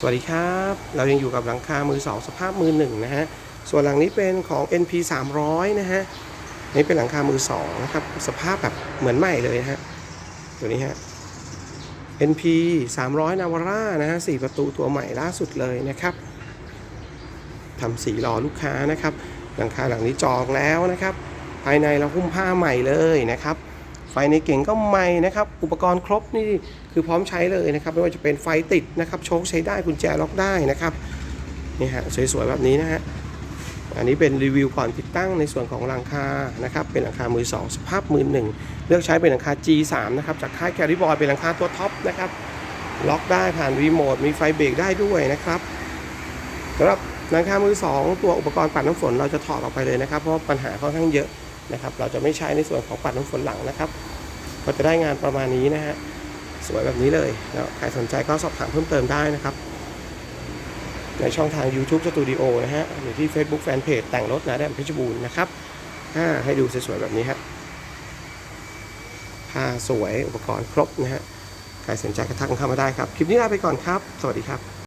สวัสดีครับ เรายังอยู่กับหลังคามือสองสภาพมือหนึ่งนะฮะ ส่วนหลังนี้เป็นของ NP 300 นะฮะ นี่เป็นหลังคามือสองนะครับ สภาพแบบเหมือนใหม่เลยฮะ ตัวนี้ฮะ NP 300 Navara นะฮะสี่ประตูตัวใหม่ล่าสุดเลยนะครับทำสีรอลูกค้านะครับ หลังคาหลังนี้จองแล้วนะครับ ภายในเราหุ้มผ้าใหม่เลยนะครับ ฟในเก่งก็ใหม่นะครับ อุปกรณ์ครบนี่คือพร้อมใช้เลยนะครับ ไม่ว่าจะเป็นไฟติดนะครับโชคใช้ได้กุญแจล็อกได้นะครับนี่ฮะสวยๆแบบนี้นะฮะอันนี้เป็นรีวิวก่อนติดตั้งในส่วนของหลังคานะครับเป็นหลังคามือ 2 สภาพมือหนึ่งเลือกใช้เป็นหลังคา G3 นะครับจากค่ายแคริบอยเป็นหลังคาตัวท็อปนะครับล็อกได้ผ่านรีโมทมีไฟเบรกได้ด้วยนะครับสำหรับหลังคามือ 2 ตัวอุปกรณ์ปัดน้ำฝนเราจะถอดออกไปเลยนะครับ เพราะปัญหาค่อนข้างเยอะนะครับ เราจะไม่ใช้ในส่วนของปัดน้ำฝนหลังนะครับ ก็จะได้งานประมาณนี้นะฮะสวยแบบนี้เลยแล้วใครสนใจก็สอบถามเพิ่มเติมได้นะครับ ในช่องทาง YouTube Studio นะฮะหรือที่ Facebook Fanpage แต่งรถนะแดมเพชรบูรณ์นะครับให้ดูสวยๆแบบนี้ฮะผ้าสวยอุปกรณ์ครบนะฮะใครสนใจก็ทักเข้ามาได้ครับ คลิปนี้ลาไปก่อนครับ สวัสดีครับ